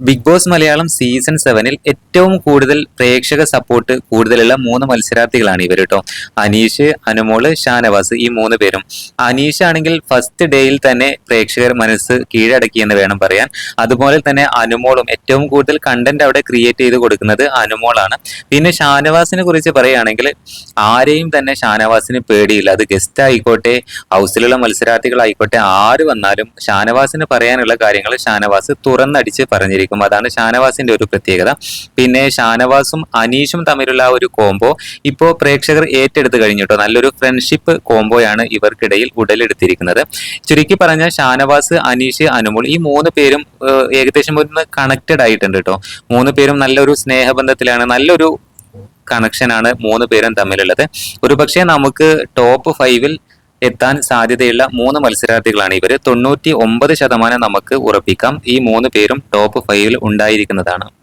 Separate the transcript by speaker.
Speaker 1: Big boss Malayalam season സെവനിൽ ഏറ്റവും കൂടുതൽ പ്രേക്ഷക സപ്പോർട്ട് കൂടുതലുള്ള മൂന്ന് മത്സരാർത്ഥികളാണ് ഇവർ കേട്ടോ അനീഷ് അനുമോൾ ഷാനവാസ് ഈ മൂന്ന് പേരും. അനീഷ് ആണെങ്കിൽ ഫസ്റ്റ് ഡേയിൽ തന്നെ പ്രേക്ഷകർ മനസ്സ് കീഴടക്കി എന്ന് വേണം പറയാൻ. അതുപോലെ തന്നെ അനുമോളും ഏറ്റവും കൂടുതൽ കണ്ടന്റ് അവിടെ ക്രിയേറ്റ് ചെയ്ത് കൊടുക്കുന്നത് അനുമോളാണ്. പിന്നെ ഷാനവാസിനെ കുറിച്ച് പറയുകയാണെങ്കിൽ ആരെയും തന്നെ ഷാനവാസിന് പേടിയില്ല. അത് ഗസ്റ്റ് ആയിക്കോട്ടെ ഹൗസിലുള്ള മത്സരാർത്ഥികളായിക്കോട്ടെ ആര് വന്നാലും ഷാനവാസിന് പറയാനുള്ള കാര്യങ്ങൾ ഷാനവാസ് തുറന്നടിച്ച് പറഞ്ഞിരിക്കും. അതാണ് ഷാനവാസിന്റെ ഒരു പ്രത്യേകത. പിന്നെ ഷാനവാസും അനീഷും തമ്മിലുള്ള ഒരു കോംബോ ഇപ്പോൾ പ്രേക്ഷകർ ഏറ്റെടുത്ത് കേട്ടോ നല്ലൊരു ഫ്രണ്ട്ഷിപ്പ് കോംബോയാണ് ഇവർക്കിടയിൽ ഉടലെടുത്തിരിക്കുന്നത്. ചുരുക്കി പറഞ്ഞാൽ ഷാനവാസ് അനീഷ് അനുമോൾ ഈ മൂന്ന് പേരും ഏകദേശം ഒന്ന് കണക്റ്റഡ് ആയിട്ടുണ്ട് കേട്ടോ. മൂന്ന് പേരും നല്ലൊരു സ്നേഹബന്ധത്തിലാണ് നല്ലൊരു കണക്ഷനാണ് മൂന്ന് പേരും തമ്മിലുള്ളത്. ഒരുപക്ഷെ നമുക്ക് ടോപ്പ് ഫൈവിൽ എത്താൻ സാധ്യതയുള്ള മൂന്ന് മത്സരാർത്ഥികളാണ് ഇവർ തൊണ്ണൂറ്റി ഒമ്പത് ശതമാനം നമുക്ക് ഉറപ്പിക്കാം. ഈ മൂന്ന് പേരും ടോപ്പ് ഫൈവിൽ ഉണ്ടായിരിക്കുന്നതാണ്.